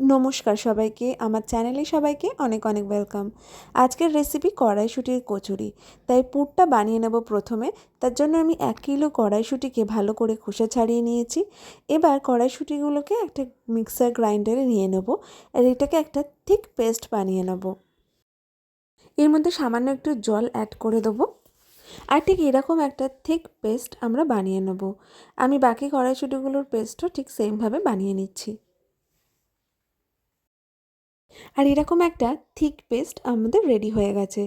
নমস্কার সবাইকে, আমার চ্যানেলে সবাইকে অনেক অনেক ওয়েলকাম। আজকের রেসিপি কড়াইশুটির কচুরি, তাই পুরটা বানিয়ে নেব প্রথমে। তার জন্য আমি এক কিলো কড়াইশুটিকে ভালো করে খোসা ছাড়িয়ে নিয়েছি। এবার কড়াইশুটিগুলোকে একটা মিক্সার গ্রাইন্ডারে নিয়ে নেব আর এটাকে একটা থিক পেস্ট বানিয়ে নেব। এর মধ্যে সামান্য একটু জল অ্যাড করে দেবো। আর ঠিক এরকম একটা থিক পেস্ট আমরা বানিয়ে নেব। আমি বাকি কড়াইশুটিগুলোর পেস্টও ঠিক সেমভাবে বানিয়ে নিচ্ছি। আর এরকম একটা থিক পেস্ট আমাদের রেডি হয়ে গেছে।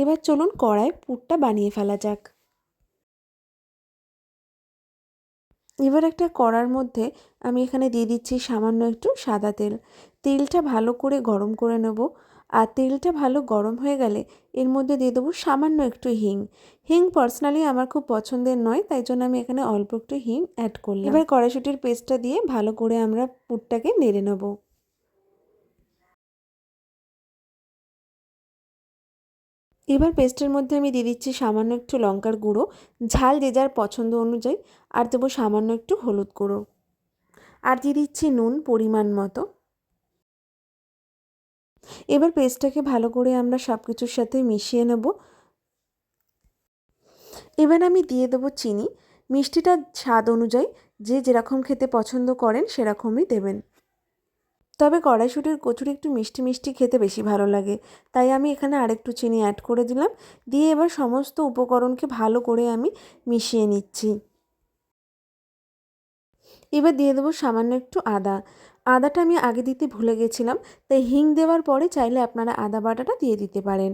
এবার চলুন কড়াই পুরটা বানিয়ে ফেলা যাক। এবার একটা কড়ার মধ্যে আমি এখানে দিয়ে দিচ্ছি সামান্য একটু সাদা তেল। তেলটা ভালো করে গরম করে নেব। আর তেলটা ভালো গরম হয়ে গেলে এর মধ্যে দিয়ে দেবো সামান্য একটু হিং। হিং পার্সোনালি আমার খুব পছন্দের নয়, তাই জন্য আমি এখানে অল্প একটু হিং অ্যাড করলাম। এবার কড়াইশুটির পেস্টটা দিয়ে ভালো করে আমরা পুরটাকে নেড়ে নেব। এবার পেস্টের মধ্যে আমি দিয়ে দিচ্ছি সামান্য একটু লঙ্কার গুঁড়ো। ঝাল যে যার পছন্দ অনুযায়ী। আর দেবো সামান্য একটু হলুদ গুঁড়ো। আর দিয়ে দিচ্ছি নুন পরিমাণ মতো। এবার পেস্টটাকে ভালো করে আমরা সব কিছুর সাথে মিশিয়ে নেব। এবার আমি দিয়ে দেবো চিনি। মিষ্টিটা স্বাদ অনুযায়ী যে যেরকম খেতে পছন্দ করেন সেরকমই দেবেন। তবে কড়াইশুটির কচুরি একটু মিষ্টি মিষ্টি খেতে বেশি ভালো লাগে। তাই আমি এখানে আরেকটু চিনি অ্যাড করে দিলাম। দিয়ে এবার সমস্ত উপকরণকে ভালো করে আমি মিশিয়ে নিচ্ছি। এবার দিয়ে দেবো সামান্য একটু আদা। আদাটা আমি আগে দিতে ভুলে গেছিলাম, তাই হিং দেওয়ার পরে চাইলে আপনারা আদা বাটাটা দিয়ে দিতে পারেন।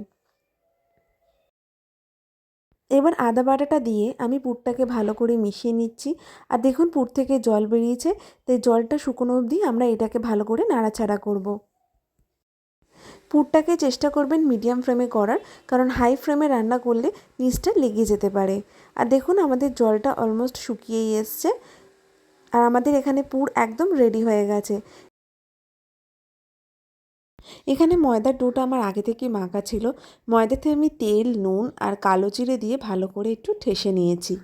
এবার আদা বাটাটা দিয়ে আমি পুরটাকে ভালো করে মিশিয়ে নিচ্ছি। আর দেখুন পুর থেকে জল বেরিয়েছে, তাই জলটা শুকনো অবধি আমরা এটাকে ভালো করে নাড়াচাড়া করব। পুরটাকে চেষ্টা করবেন মিডিয়াম ফ্লেমে করার, কারণ হাই ফ্লেমে রান্না করলে নিচটা লেগে যেতে পারে। আর দেখুন আমাদের জলটা অলমোস্ট শুকিয়েই এসছে। আর আমাদের এখানে পুর একদম রেডি হয়ে গেছে। এখানে ময়দার ডোটা আমার আগে থেকে মাখা ছিল। ময়দাতে আমি তেল, নুন আর কালো জিরে দিয়ে ভালো করে একটু ঠেসে নিয়েছি।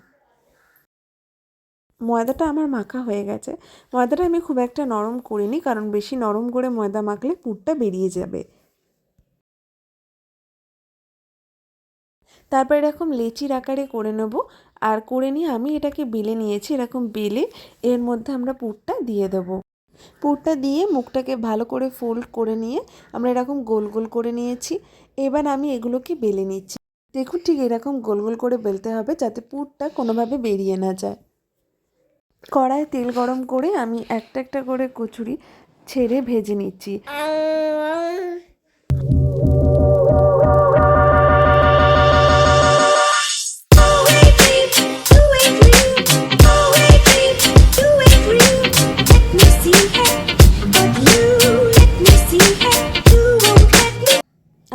ময়দাটা আমার মাখা হয়ে গেছে। ময়দাটা আমি খুব একটা নরম করিনি, কারণ বেশি নরম করে ময়দা মাখলে পুরটা বেরিয়ে যাবে। তারপর এরকম লেচির আকারে করে নেব। আর করে নিয়ে আমি এটাকে বেলে নিয়েছি, এরকম বেলে এর মধ্যে আমরা পুরটা দিয়ে দেবো। পুরটা দিয়ে মুখটাকে ভালো করে ফোল্ড করে নিয়ে আমরা এরকম গোল গোল করে নিয়েছি। এবার আমি এগুলোকে বেলে নিচ্ছি। দেখুন ঠিক এরকম গোল গোল করে বেলতে হবে যাতে পুরটা কোনোভাবে বেরিয়ে না যায়। কড়ায় তেল গরম করে আমি একটা একটা করে কচুরি ছেড়ে ভেজে নিচ্ছি।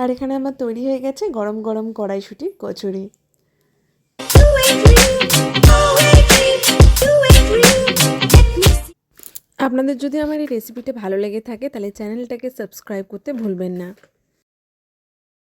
আর এখানে আমার তৈরি হয়ে গেছে গরম গরম কড়াইশুটির কচুরি। আপনাদের যদি আমার এই রেসিপিটা ভালো লেগে থাকে, তাহলে চ্যানেলটাকে সাবস্ক্রাইব করতে ভুলবেন না।